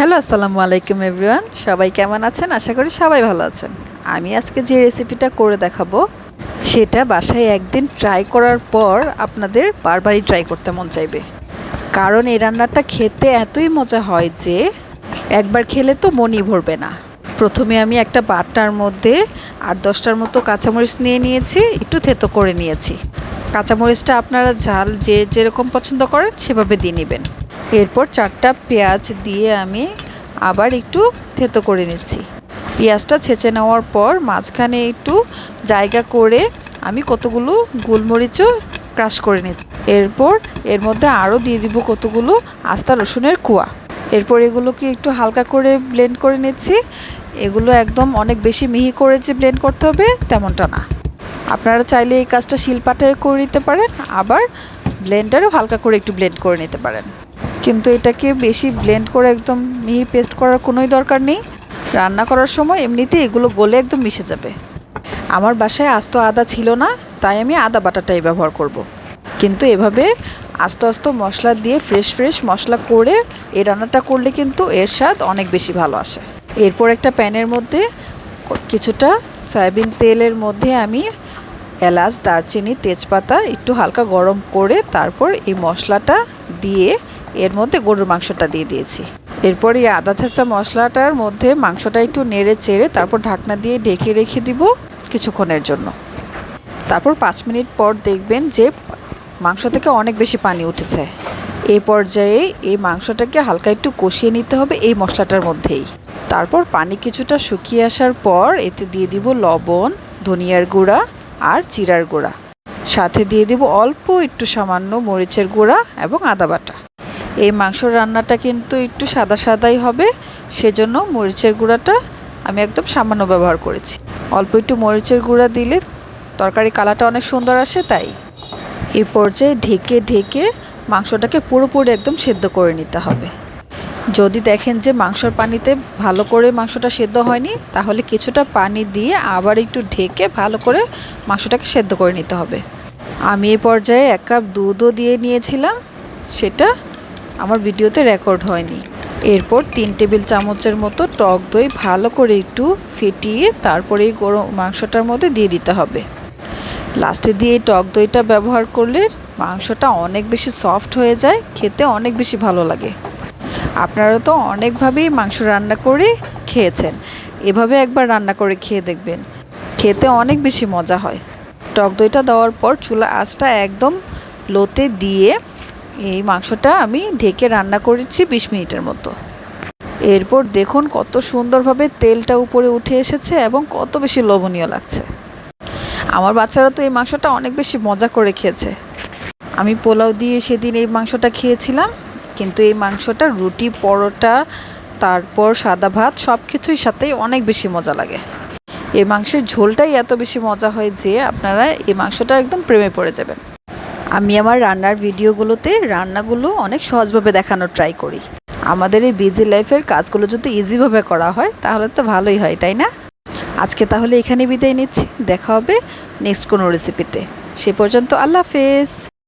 Hello, আসসালামু আলাইকুম everyone. সবাই কেমন আছেন? আশা করি সবাই ভালো আছেন। আমি আজকে যে রেসিপিটা করে দেখাবো, সেটা বাসায় একদিন ট্রাই করার পর আপনাদের বারবারই ট্রাই করতে মন চাইবে। কারণ এই রান্নাটা খেতে এতই মজা হয় যে, একবার খেলে তো মনই ভরবে না। প্রথমে আমি একটা বাটার মধ্যে আট দশটার মতো কাঁচামরিচ নিয়ে নিয়েছি, একটু থেতো করে নিয়েছি। কাঁচামরিচটা আপনারা ঝাল যে যেরকম পছন্দ করেন, সেভাবে দিয়ে নেবেন। এরপর চারটা পেঁয়াজ দিয়ে আমি আবার একটু থেতো করে নিচ্ছি। পেঁয়াজটা ছেঁচে নেওয়ার পর মাঝখানে একটু জায়গা করে আমি কতগুলো গোলমরিচও ক্রাশ করে নিচ্ছি। এরপর এর মধ্যে আরও দিয়ে দিব কতগুলো আস্তা রসুনের কুয়া। এরপর এগুলোকে একটু হালকা করে ব্লেন্ড করে নিচ্ছি। এগুলো একদম অনেক বেশি মিহি করে যে ব্লেন্ড করতে হবে তেমনটা না। আপনারা চাইলে এই কাজটা শিলপাটায় করে নিতে পারেন, আবার ব্লেন্ডারেও হালকা করে একটু ব্লেন্ড করে নিতে পারেন। কিন্তু এটাকে বেশি ব্লেন্ড করে একদম মিহি পেস্ট করার কোনোই দরকার নেই। রান্না করার সময় এমনিতেই এগুলো গলে একদম মিশে যাবে। আমার বাসায় আস্ত আদা ছিল না, তাই আমি আদা বাটাটাই ব্যবহার করব। কিন্তু এভাবে আস্তে আস্তে মশলা দিয়ে ফ্রেশ ফ্রেশ মশলা করে এই রান্নাটা করলে কিন্তু এর স্বাদ অনেক বেশি ভালো আসে। এরপর একটা প্যানের মধ্যে কিছুটা সয়াবিন তেলের মধ্যে আমি এলাচ, দারচিনি, তেজপাতা একটু হালকা গরম করে তারপর এই মশলাটা দিয়ে এর মধ্যে গরুর মাংসটা দিয়ে দিয়েছি। এরপর এই আদা থেঁচা মশলাটার মধ্যে মাংসটা একটু নেড়ে চেড়ে তারপর ঢাকনা দিয়ে ঢেকে রেখে দিব কিছুক্ষণের জন্য। তারপর পাঁচ মিনিট পর দেখবেন যে মাংস থেকে অনেক বেশি পানি উঠেছে। এই পর্যায়ে এই মাংসটাকে হালকা একটু কষিয়ে নিতে হবে এই মশলাটার মধ্যেই। তারপর পানি কিছুটা শুকিয়ে আসার পর এতে দিয়ে দিব লবণ, ধনিয়ার গুঁড়া আর জিরার গুঁড়া। সাথে দিয়ে দিব অল্প একটু সামান্য মরিচের গুঁড়া এবং আদা বাটা। এই মাংস রান্নাটা কিন্তু একটু সাদা সাদাই হবে, সেজন্য মরিচের গুঁড়াটা আমি একদম সামান্য ব্যবহার করেছি। অল্প একটু মরিচের গুঁড়া দিলে তরকারি কালারটা অনেক সুন্দর আসে তাই। এই পর্যায়ে ঢেকে ঢেকে মাংসটাকে পুরোপুরি একদম সেদ্ধ করে নিতে হবে। যদি দেখেন যে মাংসর পানিতে ভালো করে মাংসটা সেদ্ধ হয়নি, তাহলে কিছুটা পানি দিয়ে আবার একটু ঢেকে ভালো করে মাংসটাকে সেদ্ধ করে নিতে হবে। আমি এ পর্যায়ে এক কাপ দুধও দিয়ে নিয়েছিলাম, সেটা আমার ভিডিওতে রেকর্ড হয়নি। এরপর তিন টেবিল চামচের মতো টক দই ভালো করে একটু ফেটিয়ে তারপরে এই গরম মাংসটার মধ্যে দিয়ে দিতে হবে। লাস্টে দিয়ে এই টক দইটা ব্যবহার করলে মাংসটা অনেক বেশি সফট হয়ে যায়, খেতে অনেক বেশি ভালো লাগে। আপনারা তো অনেকভাবেই মাংস রান্না করে খেয়েছেন। এভাবে একবার রান্না করে খেয়ে দেখবেন। খেতে অনেক বেশি মজা হয়। টক দইটা দেওয়ার পর চুলা আঁচটা একদম লোতে দিয়ে এই মাংসটা আমি ঢেকে রান্না করেছি বিশ মিনিটের মতো। এরপর দেখুন কত সুন্দরভাবে তেলটা উপরে উঠে এসেছে এবং কত বেশি লোভনীয় লাগছে। আমার বাচ্চারা তো এই মাংসটা অনেক বেশি মজা করে খেয়েছে। আমি পোলাও দিয়ে সেদিন এই মাংসটা খেয়েছিলাম, কিন্তু এই মাংসটা, রুটি, পরোটা, তারপর সাদা ভাত সব কিছুই সাথেই অনেক বেশি মজা লাগে। এই মাংসের ঝোলটাই এত বেশি মজা হয় যে আপনারা এই মাংসটা একদম প্রেমে পড়ে যাবেন। আমি আমার রান্নার ভিডিওগুলোতে রান্নাগুলো অনেক সহজভাবে দেখানোর ট্রাই করি। আমাদের এই বিজি লাইফের কাজগুলো যদি ইজিভাবে করা হয়, তাহলে তো ভালোই হয়, তাই না? আজকে তাহলে এখানে বিদায় নিচ্ছি। দেখা হবে নেক্সট কোনো রেসিপিতে সে পর্যন্ত আল্লাহ হাফেজ।